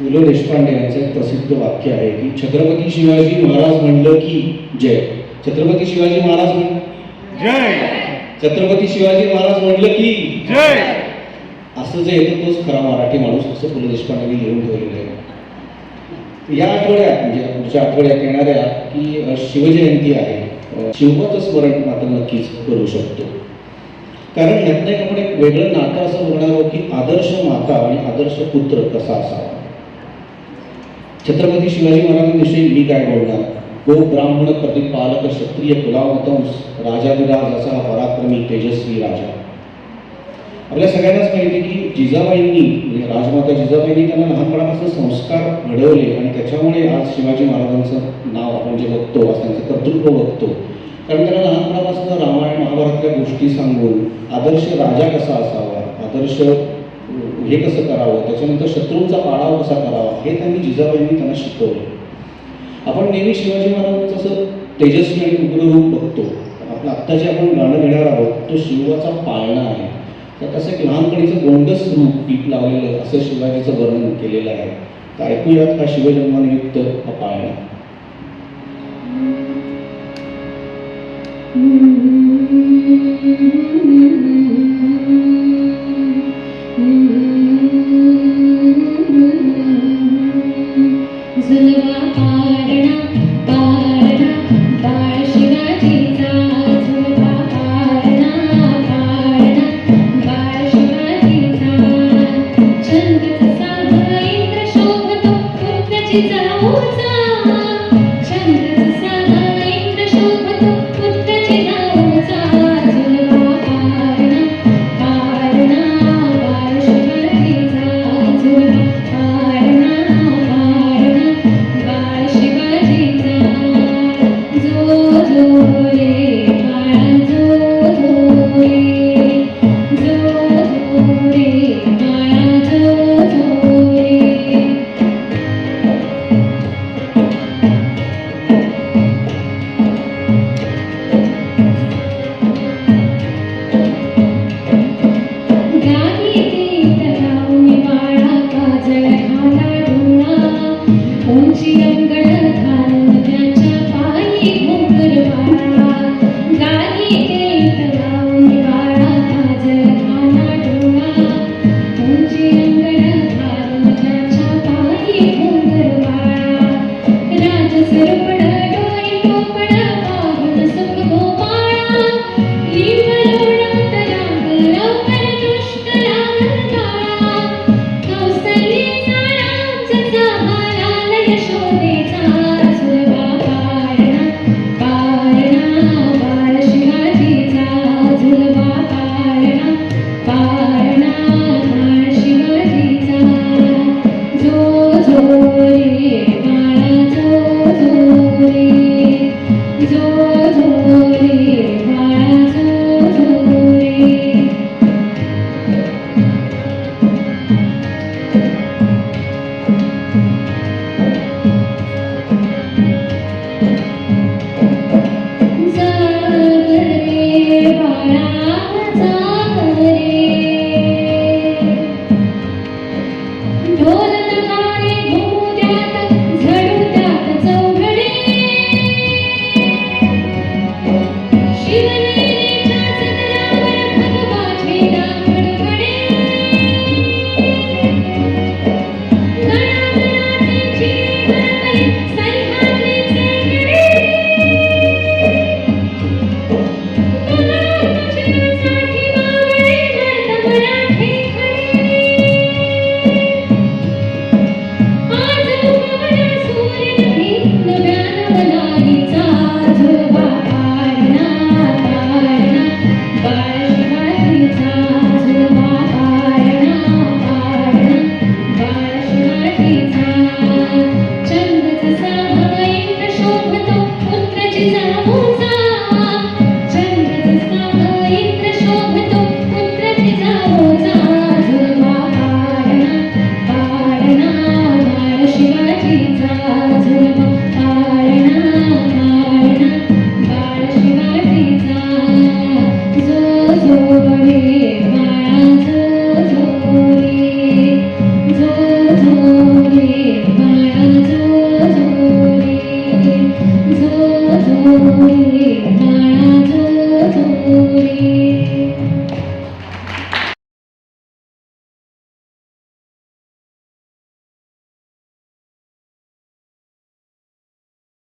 पु ल देशपांडे यांचं एक प्रसिद्ध वाक्य आहे की छत्रपती शिवाजी महाराज म्हणलं की जय. छत्रपती शिवाजी महाराज म्हण जय. छत्रपती शिवाजी महाराज म्हणलं की जय. असं जे येतं तोच खरा मराठी माणूस असं पु ल देशपांडेंनी लिहून ठेवलेलं आहे. या आठवड्यात म्हणजे पुढच्या आठवड्यात येणाऱ्या की शिवजयंती आहे. शिवमत स्मरण मात्र नक्कीच करू शकतो. कारण यातनं एक आपण एक वेगळं नातं असं बघणार आहोत की आदर्श माता आणि आदर्श पुत्र कसा असावा? छत्रपती शिवाजी महाराजांविषयी मी काय बोलणार? गो ब्राह्मण प्रतिपालक क्षत्रिय कुलावतंस राजाधिराज असा हा पराक्रमी तेजस्वी राजा. आपल्या सगळ्यांनाच माहिती की जिजाबाईंनी म्हणजे राजमाता जिजाबाईंनी त्यांना लहानपणापासून संस्कार घडवले आणि त्याच्यामुळे आज शिवाजी महाराजांचं नाव आपण जे बघतो आज त्यांचं कर्तृत्व बघतो. कारण त्यांना लहानपणापासून रामायण महाभारतल्या गोष्टी सांगून आदर्श राजा कसा असावा आदर्श हे कसं करावं त्याच्यानंतर शत्रूंचा पाडाव कसा करावा हे त्यांनी जिजाबाईंनी त्यांना शिकवलं. आपण नेहमी शिवाजी महाराजांचं असं तेजस्वी आणि उग्ररूप बघतो. आपलं आत्ता जे आपण गाणं घेणार आहोत तो शिवाचा पाळणा आहे. तर तसं एक लहानपणीचं गोंडस रूप पीठ लावलेलं असं शिवाजीचं वर्णन केलेलं आहे. तर ऐकूयात हा शिवजन्मानिमित्त हा पाळणा. जुलवा energy